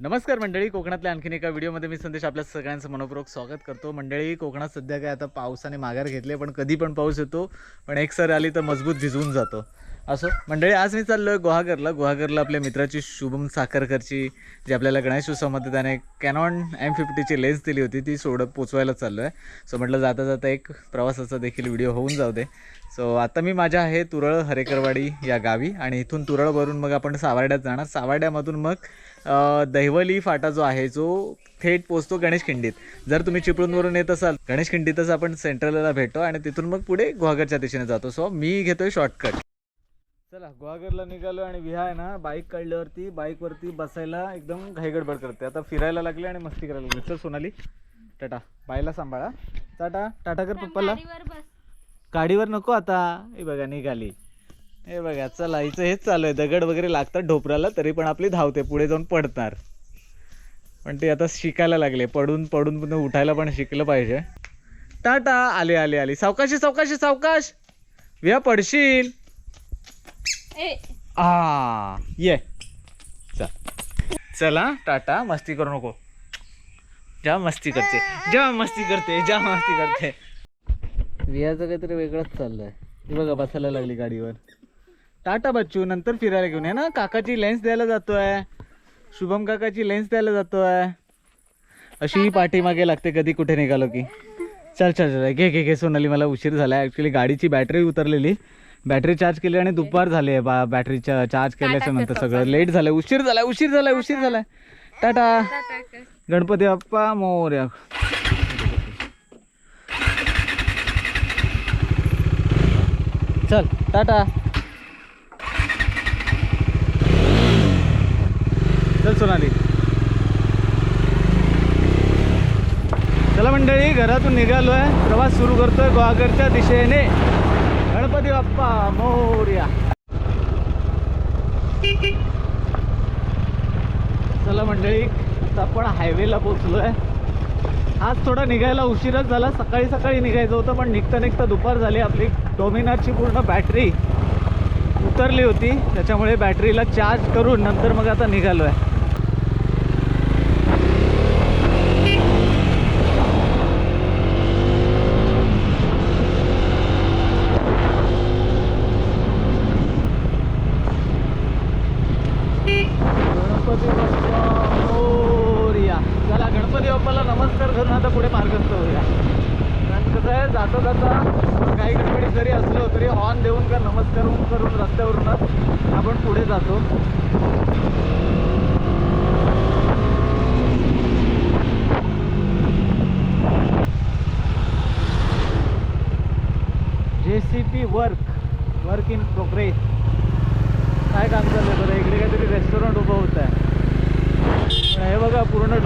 नमस्कार मंडळी कोकणातल्या आणखीन एका व्हिडिओमध्ये मी संदेश आपल्या सगळ्यांचं मनपूर्वक स्वागत करतो. मंडळी कोकणात सध्या काय आता पावसाने माघार घेतले पण कधी पण पाऊस येतो पण एक सर आली तर मजबूत भिजवून जातो. असो. मंडळी आज मी चाललो आहे गुहागरला. गुहागरला आपल्या मित्राची शुभम साखरकरची जी आपल्याला गणेश उत्सवामध्ये त्याने कॅनॉन एम फिफ्टीची लेन्स दिली होती ती सोडं पोचवायला चाललो आहे सो म्हटलं जाता जाता एक प्रवासाचा देखील व्हिडिओ होऊन जाऊ दे. सो आता मी माझ्या आहे तुरळ हरेकरवाडी या गावी आणि इथून तुरळवरून मग आपण सावर्ड्यात जाणार. सावर्ड्यामधून मग दहिवली फाटा जो आहे जो थेट पोचतो गणेश खिंडीत. जर तुम्ही चिपळूणवरून येत असाल गणेश खिंडीतच आपण सेंट्रलला भेटतो आणि तिथून मग पुढे गुहागरच्या दिशेने जातो. सो मी घेतोय शॉर्टकट चला गुहागरला निघालो आणि विहा आहे ना बाईक काढल्यावरती बाईकवरती बसायला एकदम घाईगडबड करते आता फिरायला लागले आणि मस्ती करायला लागली. चल सोनाली. टाटा. बायला सांभाळा टाटा. टाटा कर पप्पाला. गाडीवर नको आता. हे बघा निघाली. हे बघा चला हिचं हेच चालू आहे. दगड वगैरे लागतात ढोपराला तरी पण आपली धावते. पुढे जाऊन पडणार. पण ते आता शिकायला लागले. पडून पडून पुन्हा उठायला पण शिकलं पाहिजे. टाटा. आले आले आले. सावकाशी सावकाशी सावकाश. विया पडशील. आ. ये. चल. चला टाटा. मस्ती करू नको. जा मस्ती करते. जा मस्ती करते. जा मस्ती करते. वियाचं काहीतरी वेगळंच चाललंय. ती बघा बसायला लागली गाडीवर. टाटा बच्चू नंतर फिरायला घेऊन ये ना. काकाची लेन्स द्यायला जातोय. शुभम काकाची लेन्स द्यायला जातोय. अशी ही पाठीमागे लागते कधी कुठे निघालो की. चल चल चल. घे घे घे सोनाली. मला उशीर झाला ॲक्च्युली गाडीची बॅटरी उतरलेली. बॅटरी चार्ज केली आणि दुपार झाली बा बॅटरी चार्ज केल्याच्यानंतर सगळं. लेट झालंय उशीर झालाय उशीर झालाय उशीर झालाय. टाटा. गणपती बाप्पा मोर्या. चल टाटा. चल सोनाली. चला मंडळी घरातून निघालोय. प्रवास सुरू करतोय गुहागरच्या दिशेने. गणपती बाप्पा मोर्या. चला मंडळी आता आपण हायवेला पोचलोय आज थोडा निघायला उशीरच झाला. सकाळी सकाळी निघायचं होतं पण निघता निघता दुपार झाली आपली. डोमिनारची पूर्ण बॅटरी उतरली होती. त्याच्यामुळे बॅटरीला चार्ज करून नंतर मग आता निघालो आहे गणपती बाप्पा मोरया चला गणपती बाप्पाला नमस्कार करून आता पुढे मार्गस्थ होऊया कारण कसं आहे जाता जाता काही गणपती जरी असलो तरी हॉर्न देऊन का नमस्कार करून रस्त्यावरूनच आपण पुढे जातो. J C P work work in progress काय काम चाललं बरं? इकडे काहीतरी रेस्टॉरंट उभं होत आहे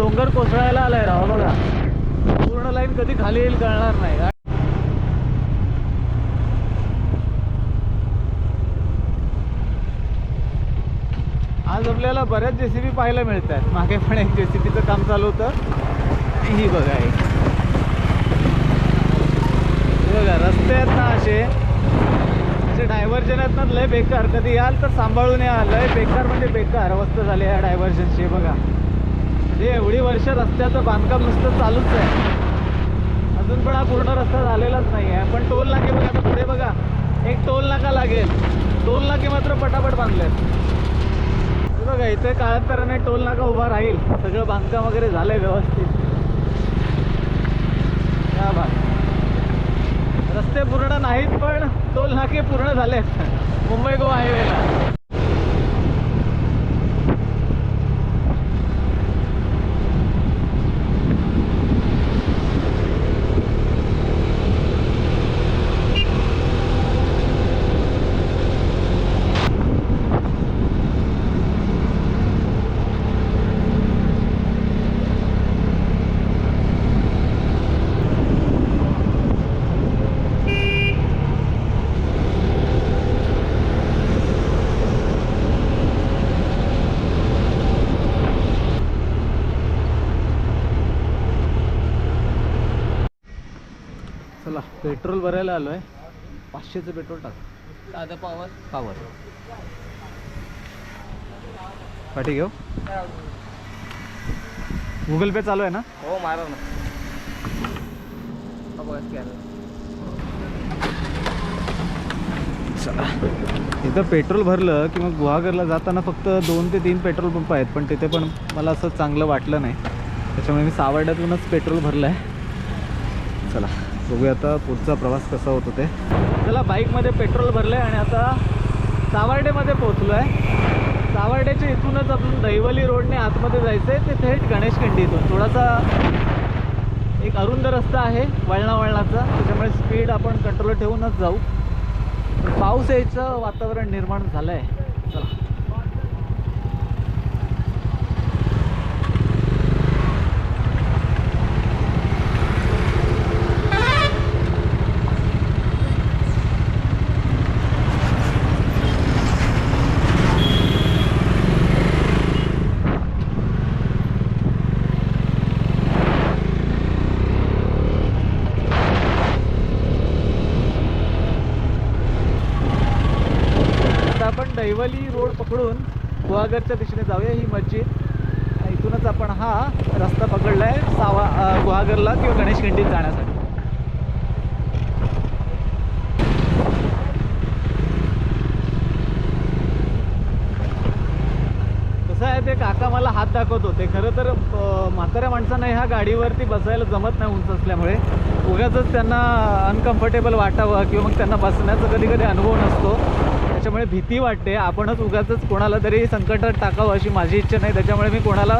डोंगर कोसळायला आलाय राव बघा. पूर्ण लाईन कधी खाली येईल कळणार नाही. आज आपल्याला बऱ्याच जेसीबी पाहायला मिळत आहेत मागे पण एक जेसीबीचं काम चालू होतं. ही बघा एक. बघा रस्ते आहेत ना असे. असे डायव्हर्जन आहेत ना लय बेकार. कधी याल तर सांभाळून या. लय बेकार म्हणजे बेकार अवस्था झाली या डायव्हर्जनची बघा. म्हणजे एवढी वर्ष रस्त्याचं बांधकाम नुसतं चालूच आहे. अजून पण हा पूर्ण रस्ता झालेलाच नाही आहे पण टोल नाके बघा आता पुढे बघा. एक टोल नाका लागेल. टोल नाके मात्र पटापट बांधलेत. बघा इथे काळांतराने टोल नाका उभा राहील. सगळं बांधकाम वगैरे झालंय व्यवस्थित. या बात रस्ते पूर्ण नाहीत पण टोल नाके पूर्ण झालेत. मुंबई गोवा हायवेला चला पेट्रोल भरायला आलोय. पाचशेचं पेट्रोल टाक. साधं पावर पावर पाठी घेऊ? गुगल पे चालू आहे ना? हो मारा ना. हा बघा scanner. चला. इथं पेट्रोल भरलं की मग गुहागरला जाताना फक्त दोन ते तीन पेट्रोल पंप आहेत पण तिथे पण मला असं चांगलं वाटलं नाही. त्याच्यामुळे मी सावर्ड्यातूनच पेट्रोल भरलं आहे चला. बघूया आता पुढचा प्रवास कसा होतो ते. चला बाईकमध्ये पेट्रोल भरलं आहे आणि आता सावर्डेमध्ये पोहोचलो आहे सावर्डेच्या इथूनच आपण दहिवली रोडने आतमध्ये जायचं आहे ते थेट गणेशखंडी इथून थोडासा एक अरुंद रस्ता आहे वळणा वळणाचा. त्याच्यामुळे स्पीड आपण कंट्रोल ठेवूनच जाऊ. पाऊस यायचं वातावरण निर्माण झालं आहे चला आता आपण दैवली रोड पकडून गुहागरच्या दिशेने जाऊया ही मस्जिद. इथूनच आपण हा रस्ता पकडला आहे सावा गुहागरला किंवा गणेश खिंडीत जाण्यासाठी. कसं आहे ते काका मला हात दाखवत होते. खरं तर म्हाताऱ्या माणसांना ह्या गाडीवरती बसायला जमत नाही उंच असल्यामुळे. उगाच त्यांना अनकम्फर्टेबल वाटावं किंवा मग त्यांना बसण्याचा कधी कधी अनुभव नसतो. त्याच्यामुळे भीती वाटते. आपणच उगाच कोणाला तरी संकटात टाकावं अशी माझी इच्छा नाही. त्याच्यामुळे मी कोणाला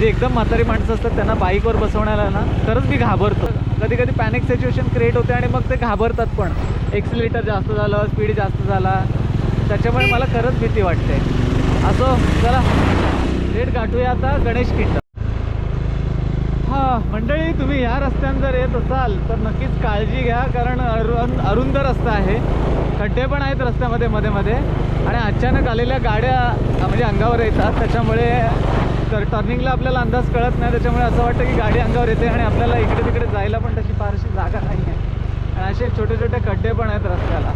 जे एकदम म्हातारी माणसं असतात त्यांना बाईकवर बसवण्याला ना खरंच मी घाबरतो. कधी कधी पॅनिक सिच्युएशन क्रिएट होते आणि मग ते घाबरतात पण. एक्सिलेटर जास्त झालं स्पीड जास्त झाला. त्याच्यामुळे मला खरंच भीती वाटते. असो चला. रेट गाठूया आता गणेश किंड मंडळी तुम्ही ह्या रस्त्यानं जर येत असाल तर नक्कीच काळजी घ्या कारण अरुण अरुंद रस्ता आहे. खड्डे पण आहेत रस्त्यामध्ये मध्ये मध्ये. आणि अचानक आलेल्या गाड्या म्हणजे अंगावर येतात. त्याच्यामुळे तर टर्निंगला आपल्याला अंदाज कळत नाही. त्याच्यामुळे असं वाटतं की गाडी अंगावर येते आणि आपल्याला इकडे तिकडे जायला पण तशी फारशी जागा नाही आहे आणि असे छोटे छोटे खड्डे पण आहेत रस्त्याला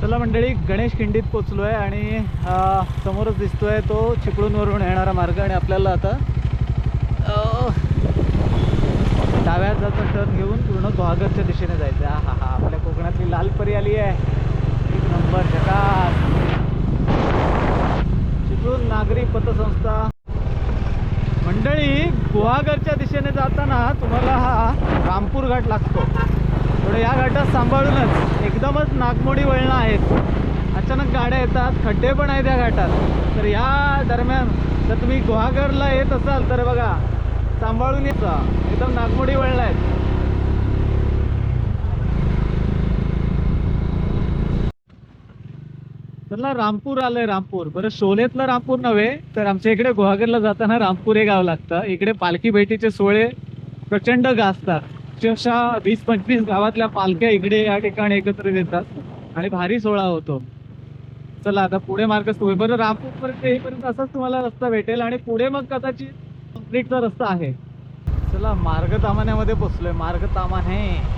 चला मंडळी गणेश खिंडीत पोचलो आहे आणि समोरच दिसतो आहे तो चिपळूणवरून येणारा मार्ग आणि आपल्याला आता डाव्या हाताचा टर्न घेऊन पूर्ण गुहागरच्या दिशेने जायचं आहे हा हा आपल्या कोकणातली लाल परी आली आहे. एक नंबर झकास चिपळूण नागरी पतसंस्था. मंडळी गुहागरच्या दिशेने जाताना तुम्हाला हा रामपूर घाट लागतो. थोडं या घाटात सांभाळूनच एकदमच नागमोडी वळणं आहेत. अचानक गाड्या येतात खड्डे पण आहेत या घाटात. तर या दरम्यान जर तुम्ही गुहागरला येत असाल तर बघा सांभाळून येता एकदम नागमोडी वळणं आहेत. त्याला रामपूर आलंय रामपूर. बरं शोलेतलं रामपूर नव्हे तर आमच्या इकडे गुहागरला जाताना रामपूर हे गाव लागतं. इकडे पालखी भेटीचे सोहळे प्रचंड गाजतात. अक्षरशः वीस पंचवीस गावातल्या पालख्या इकडे या ठिकाणी एकत्र येतात. आणि भारी सोहळा होतो. चला आता पुढे मार्ग तुम्ही आहे. बरं रामपूर पर्यंत येईपर्यंत असाच तुम्हाला रस्ता भेटेल आणि पुढे मग कदाचित कंप्लीटचा रस्ता आहे. चला मार्ग तामान्यामध्ये पोचलोय. मार्ग तामान हे.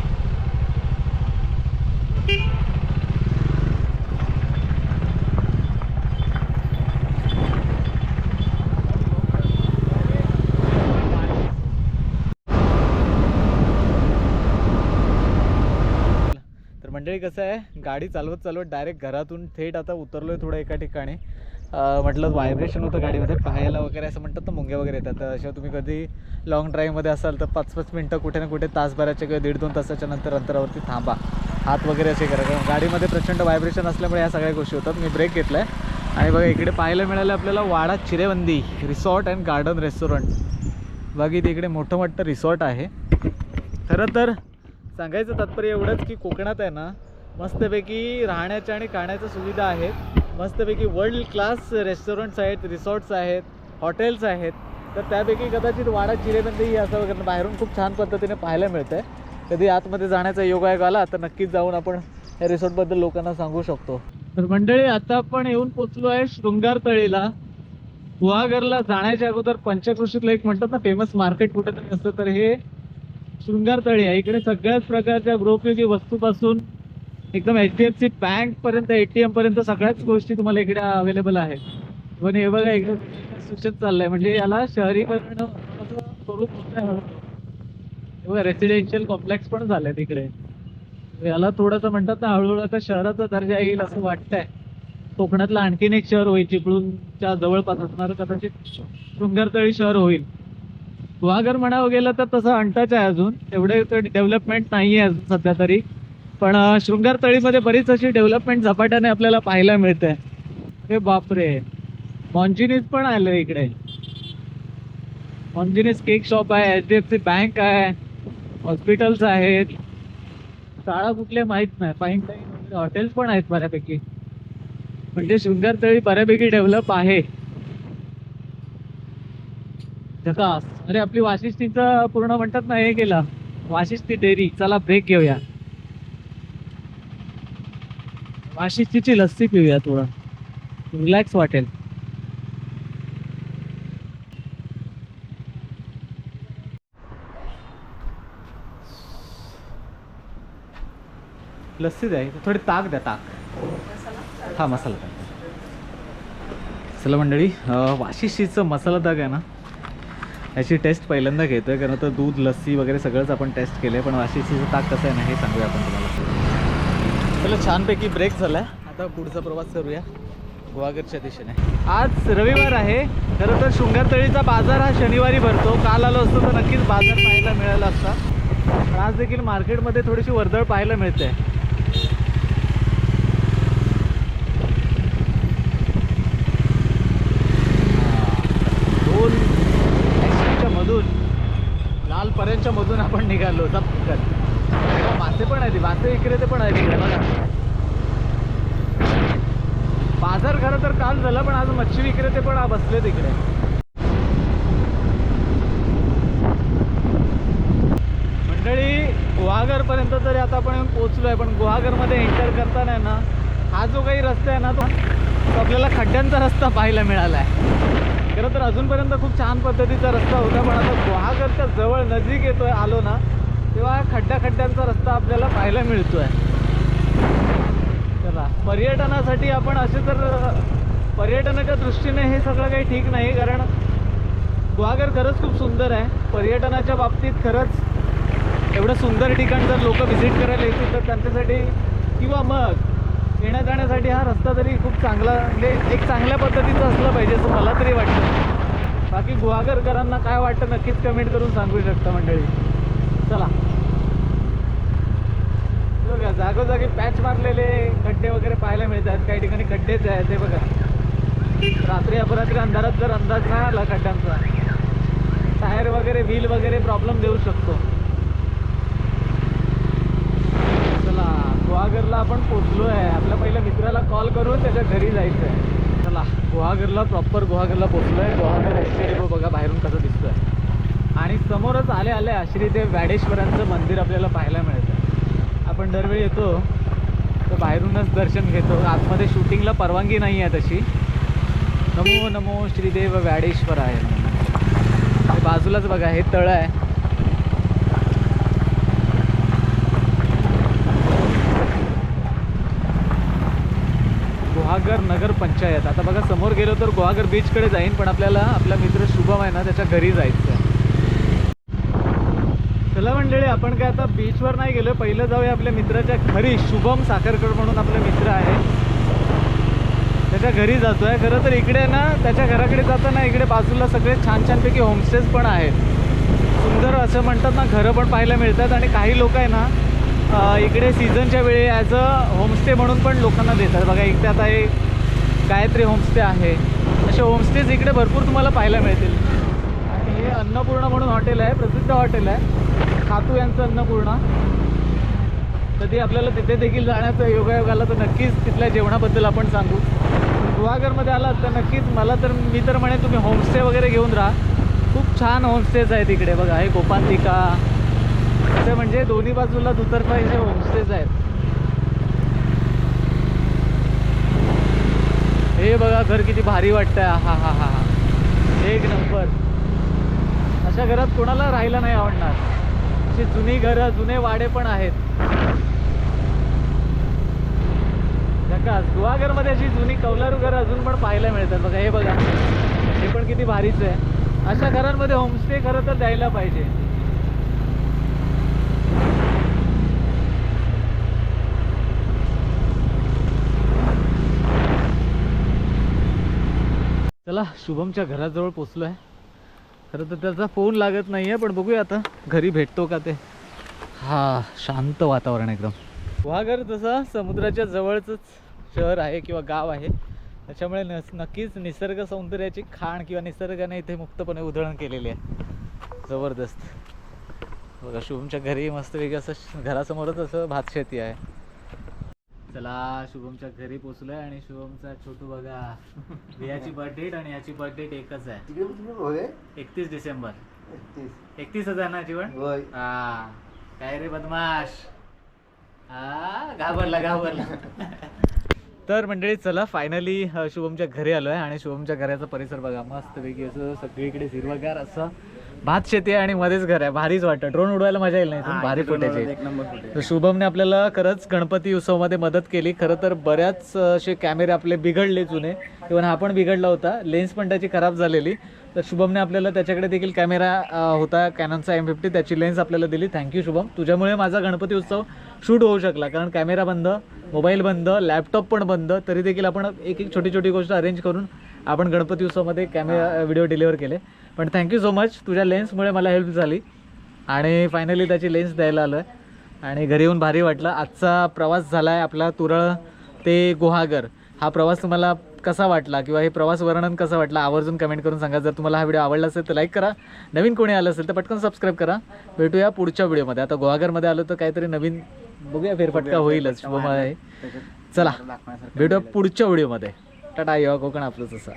मंडळी कसं आहे? गाडी चालवत चालवत डायरेक्ट घरातून थेट आता उतरलोय थोडं एका ठिकाणी. म्हटलं व्हायब्रेशन होतं गाडीमध्ये पाहायला वगैरे असं म्हणतात तर मुंग्या वगैरे येतात. अशा तुम्ही कधी लॉंग ड्राईव्हमध्ये असाल तर पाच पाच मिनटं कुठे ना कुठे तासभराच्या किंवा दीड दोन तासाच्या नंतर अंतरावरती थांबा. हात वगैरे असे करा. कारण गाडीमध्ये प्रचंड व्हायब्रेशन असल्यामुळे ह्या सगळ्या गोष्टी होतात. मी ब्रेक घेतला आहे आणि बघा इकडे पाहायला मिळालं आपल्याला Wada Chirebandi resort and garden restaurant बघा इथे इकडे मोठं मोठं रिसॉर्ट आहे. खरं तर सांगायचं तात्पर्य एवढंच की कोकणात आहे ना मस्तपैकी राहण्याच्या आणि खाण्याच्या सुविधा आहेत. मस्तपैकी वर्ल्ड क्लास रेस्टॉरंट्स आहेत रिसॉर्ट्स आहेत हॉटेल्स आहेत. तर त्यापैकी कदाचित वाडा चिरेबंदी ही असं वगैरे बाहेरून खूप छान पद्धतीने पाहायला मिळतं आहे कधी आतमध्ये जाण्याचा योगायोग आला तर नक्कीच जाऊन आपण या रिसॉर्टबद्दल लोकांना सांगू शकतो. तर मंडळी आता आपण येऊन पोचलो आहे शृंगार तळीला. गुहागरला जाण्याच्या अगोदर पंचकृषीतलं एक म्हणतात ना फेमस मार्केट कुठेतरी असतं. तर हे शृंगारतळी आहे. इकडे सगळ्याच प्रकारच्या गृहोपयोगी वस्तूपासून एकदम H D F C bank पर्यंत एटीएम पर्यंत सगळ्याच गोष्टी तुम्हाला इकडे अवेलेबल आहेत. पण हे बघा इकडे सूचत चाललंय. म्हणजे याला शहरीकरण स्वरूप होत. आहे हळूहळू. बघा रेसिडेन्शियल कॉम्प्लेक्स पण झाले तिकडे याला थोडंसं म्हणतात ना हळूहळू आता शहराचा दर्जा येईल असं वाटतंय. कोकणातलं आणखीन एक शहर होईल चिपळूणच्या जवळपास असणार कदाचित शृंगारतळी शहर होईल. गुहागर म्हणावं गेलं तर तसं अंटाच आहे अजून. एवढे डेव्हलपमेंट नाही आहे अजून सध्या तरी. पण शृंगार तळीमध्ये बरीच अशी डेव्हलपमेंट झपाट्याने आपल्याला पाहायला मिळते. हे बापरे. मॉन्जिनीज पण आले इकडे. मॉन्जिनीज केक शॉप आहे H D F C bank आहे हॉस्पिटल्स आहेत. शाळा कुठल्या माहीत नाही. फाईन टाईन हॉटेल्स पण आहेत बऱ्यापैकी. म्हणजे शृंगार तळी बऱ्यापैकी डेव्हलप आहे. झकास अरे आपली वाशिष्ठीचं पूर्ण म्हणतात ना हे केलं. वाशिष्ठी डेअरी चला ब्रेक घेऊया. वाशिष्ठीची लस्सी पिऊया थोडं. रिलॅक्स वाटेल. लस्सी द्या थोडी ताक द्या ताक. हा मसाला. ताक चला मंडळी वाशिष्ठीचं मसाला ताक आहे ना याची टेस्ट पहिल्यांदा घेतोय कारण तर दूध लस्सी वगैरे सगळंच आपण टेस्ट केलं आहे पण वाशिष्ठीचं ताक कसं आहे ना हे सांगूया आपण तुम्हाला. चला छानपैकी ब्रेक झाला आहे आता पुढचा प्रवास करूया. गुवागरच्या दिशेने. आज रविवार आहे. खरं तर शृंगारतळीचा बाजार हा शनिवारी भरतो. काल आलो असतो तर नक्कीच बाजार पाहायला मिळाला असता. पण आज देखील मार्केटमध्ये थोडीशी वर्दळ पाहायला मिळते दोन ॲक्सिडेंटच्या मधून मालपर्यंतच्या मधून आपण निघालो. झपकन मासे पण आहेत मासे विक्रेते पण आहेत इकडे बघा. बाजार खरं तर काल झाला पण आज मच्छी विक्रेते पण बसले तिकडे मंडळी गुहागर पर्यंत तरी आता आपण पोहोचलोय पण गुहागरमध्ये एंटर करताना ना हा जो काही रस्ता आहे ना तो आपल्याला खड्ड्यांचा रस्ता पाहायला मिळाला आहे खरं तर अजूनपर्यंत खूप छान पद्धतीचा रस्ता होता पण आता गुहागरच्या जवळ नजीक येतोय आलो ना तेव्हा खड्ड्या खड्ड्यांचा रस्ता आपल्याला पाहायला मिळतो आहे चला पर्यटनासाठी आपण असे तर पर्यटनाच्या दृष्टीने हे सगळं काही ठीक नाही कारण गुहागर खरंच खूप सुंदर आहे. पर्यटनाच्या बाबतीत खरंच एवढं सुंदर ठिकाण जर लोक व्हिजिट करायला येतील तर त्यांच्यासाठी किंवा मग येण्या जाण्यासाठी हा रस्ता तरी खूप चांगला म्हणजे एक चांगल्या पद्धतीचा असला पाहिजे असं मला तरी वाटतं. बाकी गुहागरकरांना काय वाटतं नक्कीच कमेंट करून सांगू शकता मंडळी. चला. बघा जागोजागी पॅच मारलेले खड्डे वगैरे पाहायला मिळतात. काही ठिकाणी खड्डेच आहेत ते बघा. रात्री अपरात्री अंधारात जर अंदाज नाही आला खड्ड्यांचा टायर वगैरे व्हील वगैरे प्रॉब्लेम देऊ शकतो चला गुहागरला आपण पोचलो आहे. आपल्या पहिल्या मित्राला कॉल करून त्याच्या घरी जायचं आहे चला गुहागरला प्रॉपर गुहागरला पोचलो आहे गुहागर एस बघा बाहेरून कसं दिसतोय. आणि समोरच आले आले श्रीदेव व्याडेश्वरांचं मंदिर आपल्याला पाहायला मिळतं आपण दरवेळी येतो तर बाहेरूनच दर्शन घेतो. आतमध्ये शूटिंगला परवानगी नाही आहे तशी. नमो नमो श्रीदेव व्याडेश्वर आहे बाजूलाच बघा हे तळ आहे. गुहागर नगर पंचायत. आता बघा समोर गेलो तर गुहागर बीचकडे जाईन पण आपल्याला आपला मित्र शुभम आहे ना त्याच्या घरी जायचं आहे चला मंडळी आपण काय आता बीचवर नाही गेलो. पहिलं जाऊया आपल्या मित्राच्या घरी. शुभम साखरकर म्हणून आपले मित्र आहे. त्याच्या घरी जातोय. खरं तर इकडे ना त्याच्या घराकडे जाताना इकडे बाजूला सगळे छान छानपैकी होमस्टेज पण आहेत. सुंदर असं म्हणतात ना घरं पण पाहायला मिळतात. आणि काही लोक आहे ना इकडे सीझनच्या वेळी ॲज अ होमस्टे म्हणून पण लोकांना देतात. बघा इकडे आता हे गायत्री होमस्टे आहे. असे होमस्टेज इकडे भरपूर तुम्हाला पाहायला मिळतील. आणि हे अन्नपूर्णा म्हणून हॉटेल आहे प्रसिद्ध हॉटेल आहे. खातू यांचं अन्नपूर्णा. कधी आपल्याला तिथे देखील जाण्याचा योगायोग आला तर नक्कीच तिथल्या जेवणाबद्दल आपण सांगू. गुहागरमध्ये आलात तर नक्कीच मला तर मी तर म्हणे तुम्ही होमस्टे वगैरे घेऊन राहा. खूप छान होमस्टेज आहेत इकडे. बघा हे गोपांतिका ते म्हणजे दोन्ही बाजूला दुतर्फा इथे होमस्टेज आहेत. हे बघा घर किती भारी वाटतंय. हा हा हा हा. एक नंबर. अशा घरात कोणाला राहायला नाही आवडणार. अशी जुनी घरं जुने वाडे पण आहेत. जकास गुहागरमध्ये अशी जुनी कौलारू घरं अजून पण पाहायला मिळतात. बघा हे बघा. हे पण किती भारीच आहे. अशा घरांमध्ये होमस्टे खरं तर द्यायला पाहिजे. चला शुभमच्या घराजवळ पोचलो आहे खरं तर त्याचा फोन लागत नाही आहे पण बघूया आता. घरी भेटतो का ते? हा शांत वातावरण एकदम. वाघर तसं समुद्राच्या जवळचंच शहर आहे किंवा गाव आहे त्याच्यामुळे नस नक्कीच निसर्ग सौंदर्याची खाण किंवा निसर्गाने इथे मुक्तपणे उधळण केलेली आहे. जबरदस्त. बघा शुभमच्या घरी मस्तपैकी असं श- घरासमोरच असं भातशेती आहे. चला शुभमच्या घरी पोचलोय आणि शुभमचा छोटू बघा. याची बर्थ डेट आणि याची बर्थ डेट एकच आहे. एकतीस डिसेंबर. एकतीस. हजार ना जीवन? हा. काय रे बदमाश? हा घाबरला घाबरला. तर मंडळी चला फायनली शुभमच्या घरी आलोय आणि शुभमच्या घराचा परिसर बघा. मस्त पैकी असं सगळीकडे हिरवगार असं भात शेती आहे आणि मध्येच घर आहे. भारीच वाटतं. ड्रोन उडवायला मजा येईल नाही इथून भारी फुटेज एक नंबर फुटेज तर शुभमने आपल्याला खरंच गणपती उत्सवामध्ये मदत केली. खरं तर बऱ्याच असे कॅमेरे आपले बिघडले जुने. इव्हन हा पण बिघडला होता. लेन्स पण त्याची खराब झालेली. तर शुभमने आपल्याला त्याच्याकडे देखील कॅमेरा अं, होता. कॅननचा एम फिफ्टी त्याची लेन्स आपल्याला दिली. Thank you Shubham. तुझ्यामुळे माझा गणपती उत्सव शूट होऊ शकला. कारण कॅमेरा बंद मोबाईल बंद लॅपटॉप पण बंद. तरी देखील आपण एक एक छोटी छोटी गोष्ट अरेंज करून आपण गणपती उत्सवामध्ये कॅमेरा व्हिडिओ डिलिव्हर केले. पण थँक्यू सो मच तुझ्या लेन्समुळे मला हेल्प झाली. आणि फायनली त्याची लेन्स द्यायला आलो आणि घरी येऊन भारी वाटलं. आजचा प्रवास झाला आहे आपला तुरळ ते गुहागर. हा प्रवास तुम्हाला कसा वाटला? किंवा हे प्रवास वर्णन कसं वाटलं? आवर्जून कमेंट करून सांगा. जर तुम्हाला हा व्हिडिओ आवडला असेल तर लाईक करा. नवीन कोणी आलं असेल तर पटकन सबस्क्राईब करा. भेटूया पुढच्या व्हिडिओमध्ये आता गुहागरमध्ये आलो तर काहीतरी नवीन बघूया. फेरफटका होईलच. शुभम आहे. चला. भेटूया पुढच्या व्हिडिओमध्ये टाटा येवा कोकण आपलंच असा